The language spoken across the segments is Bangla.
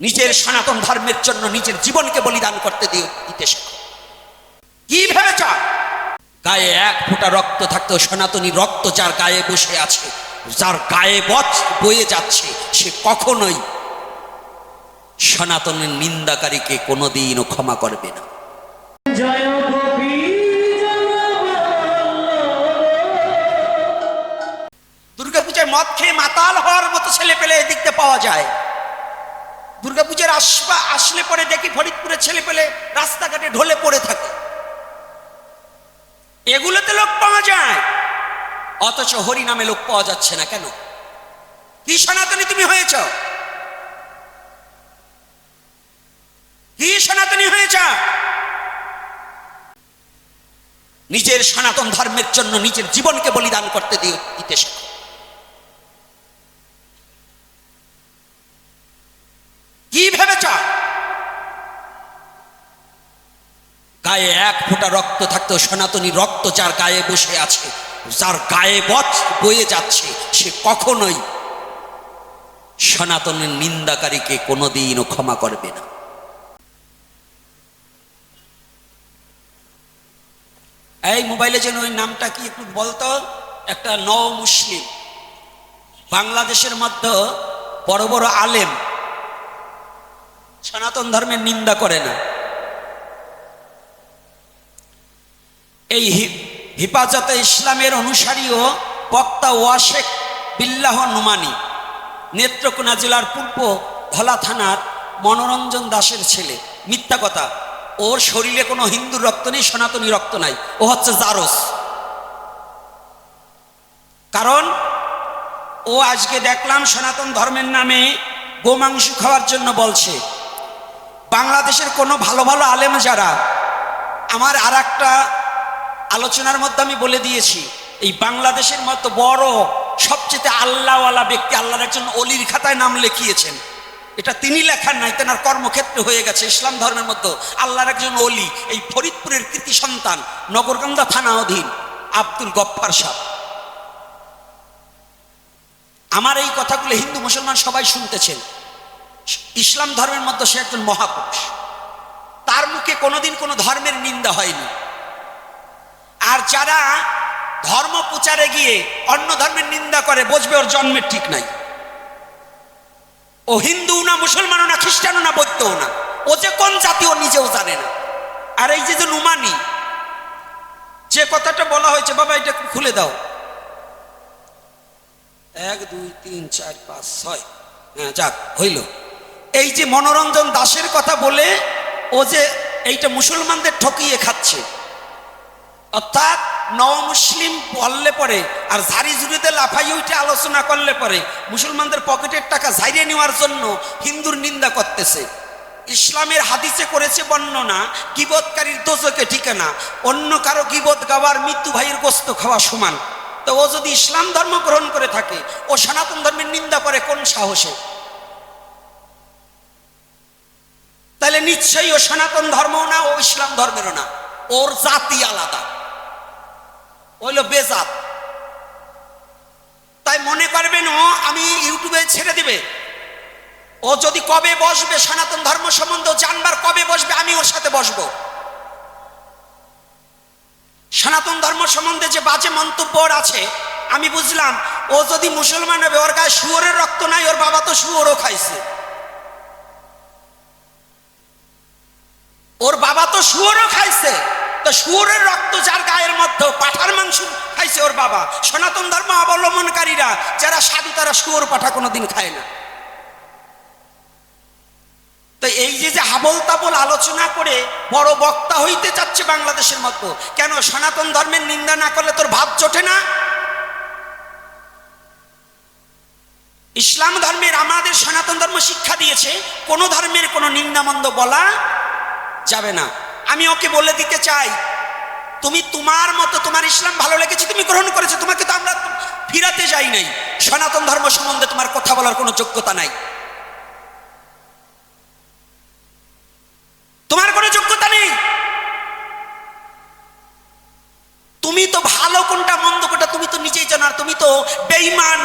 নিজের সনাতন ধর্মের জন্য নিজের জীবনকে বলিদান করতে দিয়ে দিতে শেখো। কি ভেবেছ? গায়ে এক ফোঁটা রক্ত থাকতো সনাতনী রক্ত যার গায়ে বসে আছে যার গায়ে বচ বয়ে যাচ্ছে সে কখনোই সনাতনের নিন্দাকারীকে কোনোদিনও ক্ষমা করবে না। জয় গোপী দুর্গাপূজায় মদ খেয়ে মাতাল হওয়ার মতো ছেলে পেলে এদিকতে পাওয়া যায়। দুর্গাপূজার আসবা, আসলে পরে দেখি ফরিদপুরের ছেলে পেলে রাস্তাঘাটে ঢলে পড়ে থাকে। এগুলোতে লোক পাওয়া যায়, অথচ হরি নামে লোক পাওয়া যাচ্ছে না কেন? কি সনাতনী তুমি হয়েছ? কি সনাতনী হয়েছ? নিজের সনাতন ধর্মের জন্য নিজের জীবনকে বলিদান করতে দিয়ে দিতে শেখো কি ভেবেছ গায়ে এক ফোঁটা রক্ত থাকতো, সনাতনী রক্ত যার গায়ে বসে আছে, যার গায়ে বচ বয়ে যাচ্ছে, সে কখনোই সনাতনের নিন্দাকারীকে কোনোদিনও ক্ষমা করবে না। এই মোবাইলে যেন ওই নামটা কি একটু বলতো? একটা নও মুসলিম। বাংলাদেশের মধ্যে বড় বড় আলেম সনাতন ধর্মের নিন্দা করে না। এই হিফাজতে ইসলামের অনুসারী ও বক্তা ওয়াশেক বিল্লাহ নুমানি, নেত্রকোনা জেলার পূর্ব ধলা থানার মনোরঞ্জন দাসের ছেলে। মিথ্যা কথা, ওর শরীরে কোনো হিন্দুর রক্ত নেই, সনাতনী রক্ত নাই, ও হচ্ছে জারস। কারণ ও আজকে দেখলাম সনাতন ধর্মের নামে গোমাংস খাওয়ার জন্য বলছে, বাংলাদেশের কোনো ভালো ভালো আলেম যারা, আমার আর একটা আলোচনার মধ্যে আমি বলে দিয়েছি, এই বাংলাদেশের মতো বড়, সবচেয়ে আল্লাহওয়ালা ব্যক্তি আল্লাহর একজন অলির খাতায় নাম লিখিয়েছেন। এটা তিনি লেখার নাই, তেনার কর্মক্ষেত্রে হয়ে গেছে ইসলাম ধর্মের মধ্যে। আল্লাহর একজন অলি, এই ফরিদপুরের কৃতি সন্তান নগরকান্দা থানা অধীন, আব্দুল গফ্ফার সাহ। আমার এই কথাগুলো হিন্দু মুসলমান সবাই শুনতেছেন। ইসলাম ধর্মের মধ্যে সে একজন মহাপুরুষ। তার মুখে কোনোদিন কোনো ধর্মের নিন্দা হয়নি। আর যারা ধর্ম প্রচারে গিয়ে অন্য ধর্মের নিন্দা করে, বুঝবে ওর জন্মের ঠিক নাই। ও হিন্দু না মুসলমানও না খ্রিস্টানও না বৌদ্ধও না, ও যে কোন জাতি ও নিজেও জানে না। আর এই যে যে নুমানি, যে কথাটা বলা হয়েছে, বাবা, এটা খুলে দাও। এক, দুই, তিন, চার, পাঁচ, ছয়। হ্যাঁ যাক, হইল। এই যে মনোরঞ্জন দাসের কথা বলে, ও যে এইটা মুসলমানদের ঠকিয়ে খাচ্ছে অর্থাৎ মুসলিম বললে পরে আর ঝাড়ি ঝুড়িতে লাফাই উঠে আলোচনা করলে পরে মুসলমানদের পকেটের টাকা ঝাইরে নেওয়ার জন্য হিন্দুর নিন্দা করতেছে। ইসলামের হাদিসে করেছে বর্ণনা, গিবতকারীর দোজকে ঠিকানা, অন্য কারও গিবত গাওয়ার মৃত্যু ভাইয়ের গোস্ত খাওয়া সমান। তো ও যদি ইসলাম ধর্ম গ্রহণ করে থাকে, ও সনাতন ধর্মের নিন্দা করে কোন সাহসে? তাহলে নিশ্চয়ই ও সনাতন ধর্মও না, ও ইসলাম ধর্মেরও না। ওর জাতি আলাদা। হইল বেজাত। তাই মনে করবেন, ও আমি ইউটিউবে ছেড়ে দিবে। ও যদি কবে বসবে, সনাতন ধর্ম সম্বন্ধে জানবার কবে বসবে, আমি ওর সাথে বসবো। সনাতন ধর্ম সম্বন্ধে যে বাজে মন্তব্য ওর আছে, আমি বুঝলাম, ও যদি মুসলমান হবে, ওর গায়ে শুয়োরের রক্ত নাই, ওর বাবা তো শুয়োরও খাইছে। ওর বাবা তো শুয়োরও খাইছে। তো শুয়োরের রক্ত যার গায়ের মধ্যে, পাঠার মাংস খাইছে ওর বাবা। সনাতন ধর্ম অবলম্বনকারীরা, যারা সাধু, তারা শুয়োর পাঠা কোনোদিন খায় না। তো এই যে যে হাবল তাবল আলোচনা করে বড় বক্তা হইতে চাচ্ছে বাংলাদেশের মধ্যে, কেন সনাতন ধর্মের নিন্দা না করলে তোর ভাব জোটে না? ইসলাম ধর্মের আমাদের সনাতন ধর্ম শিক্ষা দিয়েছে, কোন ধর্মের কোনো নিন্দামন্দ বলা যাবে না। আমি ওকে বলে দিতে চাই। তুমি তোমার মতো তোমার ইসলাম ভালো লেগেছে, তুমি গ্রহণ করেছ, তোমাকে তো আমরা ফিরাতে যাই নাই। সনাতন ধর্ম সম্বন্ধে তোমার কথা বলার কোনো যোগ্যতা নাই। তোমার কোনো যোগ্যতা নেই। তুমি তো ভালো কোনটা, মন্দ কোনটা, তুমি তো নিজেই জানো, আর তুমি তো বেইমান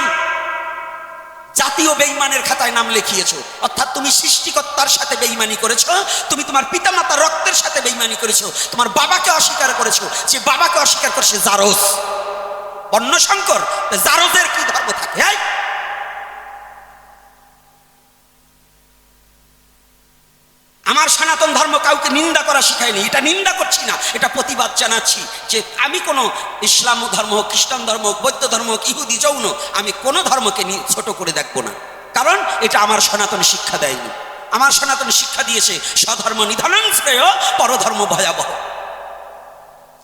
জাতীয় বেইমানের খাতায় নাম লিখিয়েছো অর্থাৎ তুমি সৃষ্টিকর্তার সাথে বেইমানি করেছ, তুমি তোমার পিতামাতার রক্তের সাথে বেইমানি করেছ, তোমার বাবাকে অস্বীকার করেছ, যে বাবাকে অস্বীকার করেছে জারস বর্ণশঙ্কর, জারজের কি ধর্ম থাকে, এই? আমার সনাতন ধর্ম কাউকে নিন্দা করা শিখায়নি। এটা নিন্দা করছি না, এটা প্রতিবাদ জানাচ্ছি যে আমি কোনো ইসলাম ধর্ম হোক, খ্রিস্টান ধর্ম হোক, বৌদ্ধ ধর্ম হোক, ইহুদি, যৌন, আমি কোনো ধর্মকে নি- ছোট করে দেখব না। কারণ এটা আমার সনাতন শিক্ষা দেয়নি। আমার সনাতন শিক্ষা দিয়েছে স্বধর্ম নিধনং শ্রেয়, পরধর্ম ভয়াবহ।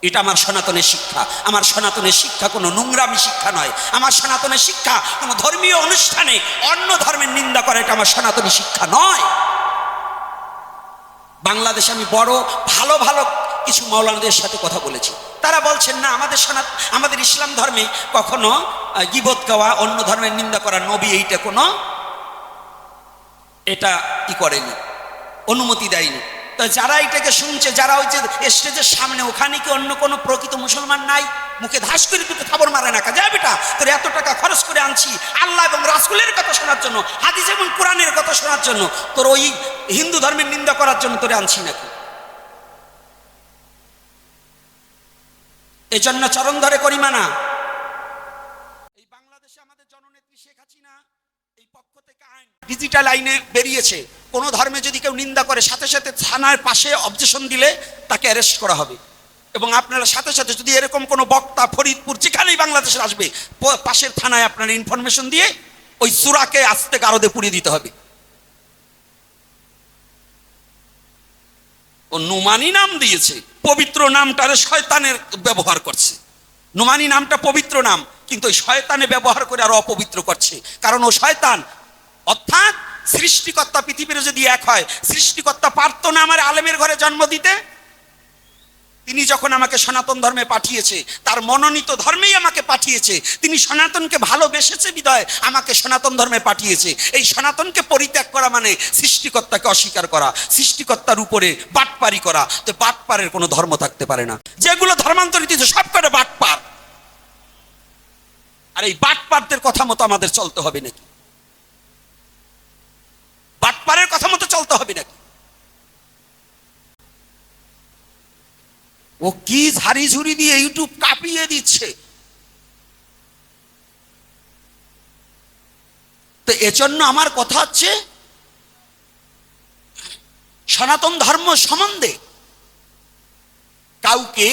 এটা আমার সনাতনের শিক্ষা। আমার সনাতনের শিক্ষা কোনো নোংরামি শিক্ষা নয়। আমার সনাতনের শিক্ষা কোনো ধর্মীয় অনুষ্ঠানে অন্য ধর্মের নিন্দা করা, এটা আমার সনাতনী শিক্ষা নয়। বাংলাদেশে আমি বড়, ভালো ভালো কিছু মৌলানাদের সাথে কথা বলেছি। তারা বলছেন, না, আমাদের সনাত, আমাদের ইসলাম ধর্মে কখনো গীবত গাওয়া, অন্য ধর্মের নিন্দা করা নবী এইটা কোনো, এটা কি করেনি, অনুমতি দেয়নি। তো যারা এটাকে শুনছে, যারা ওই যে স্টেজের সামনে, ওখানে কি অন্য কোনো প্রকৃত মুসলমান নাই? মুখে ধাস করে দুটো খবর মারে না। যা বেটা, তোর এত টাকা খরচ করে আনছি। আল্লাহ এবং রাসুলের কথা শোনার জন্য, হাদিস এবং কোরআনের কথা শোনার জন্য, তোর ওই হিন্দু ধর্মের নিন্দা করার জন্য তোরে আনছি নাকি? এই জন্য চরণ ধরে করি মানা। এই বাংলাদেশে আমাদের জননেত্রী শেখ হাসিনা এই পক্ষ থেকে আইন ডিজিটাল আইনে বেরিয়েছে। কোন ধর্মে যদি কেউ নিন্দা করে, সাথে সাথে থানার পাশে অবজেশন দিলে তাকে অ্যারেস্ট করা হবে। এবং আপনারা সাথে সাথে যদি এরকম কোনো বক্তা ফরিদপুর যেখানেই বাংলাদেশে আসবে পাশের থানায় আপনারা ইনফরমেশন দিয়ে ওই সুরাকে আস্তে গারদে পুড়িয়ে দিতে হবে। ও নুমানি নাম দিয়েছে, পবিত্র নামটারে শয়তানের ব্যবহার করছে। নুমানি নামটা পবিত্র নাম, কিন্তু ওই শয়তানে ব্যবহার করে আরও অপবিত্র করছে। কারণ ও শয়তান, অর্থাৎ সৃষ্টিকর্তা পৃথিবীর যদি এক হয়, সৃষ্টিকর্তা পারতো না আমার আলেমের ঘরে জন্ম দিতে তিনি যখন আমাকে সনাতন ধর্মে পাঠিয়েছে, তার মনোনীত ধর্মেই আমাকে পাঠিয়েছে, তিনি সনাতনকে ভালোবেসেছে বিদয়, আমাকে সনাতন ধর্মে পাঠিয়েছে। এই সনাতনকে পরিত্যাগ করা মানে সৃষ্টিকর্তাকে অস্বীকার করা, সৃষ্টিকর্তার উপরে বাটপারি করা। তো বাটপারের কোনো ধর্ম থাকতে পারে না। যেগুলো ধর্মান্তরিত সব কটা বাটপার। আর এই বাটপারদের কথা মতো আমাদের চলতে হবে নাকি? বাটপারের কথা মতো চলতে হবে নাকি? ও কি ঝাড়ি ঝুড়ি দিয়ে ইউটিউব কাঁপিয়ে দিচ্ছে? তো এজন্য আমার কথা হচ্ছে, সনাতন ধর্ম সম্বন্ধে কাউকে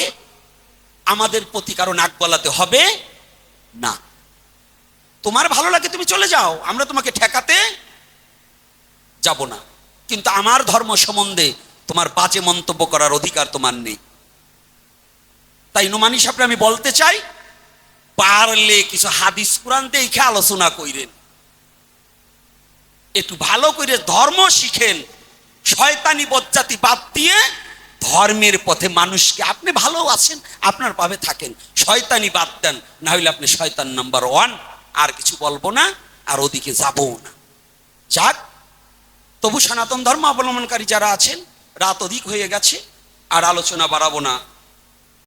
আমাদের প্রতি কারও নাক গলাতে হবে না। তোমার ভালো লাগে তুমি চলে যাও, আমরা তোমাকে ঠেকাতে যাব না। কিন্তু আমার ধর্ম সম্বন্ধে তোমার বাজে মন্তব্য করার অধিকার তোমার নেই। তাই নুমানি সাহেব আমি বলতে চাই, পারলে কিছু হাদিস কোরআন দেখে আলোচনা কইরেন। একটু ভালো করে ধর্ম শিখেন, শয়তানি বজ্জাতি বাদ দিয়ে ধর্মের পথে মানুষকে আপনি ভালো আছেন, আপনার পাবে থাকেন, শয়তানি বাদ দেন, না হলে আপনি শয়তান নাম্বার ওয়ান, আর কিছু বলব না, আর ওদিকে যাবও না। যাক, তবু সনাতন ধর্ম অবলম্বনকারী যারা আছেন, রাত অধিক হয়ে গেছে, আর আলোচনা বাড়াবো না।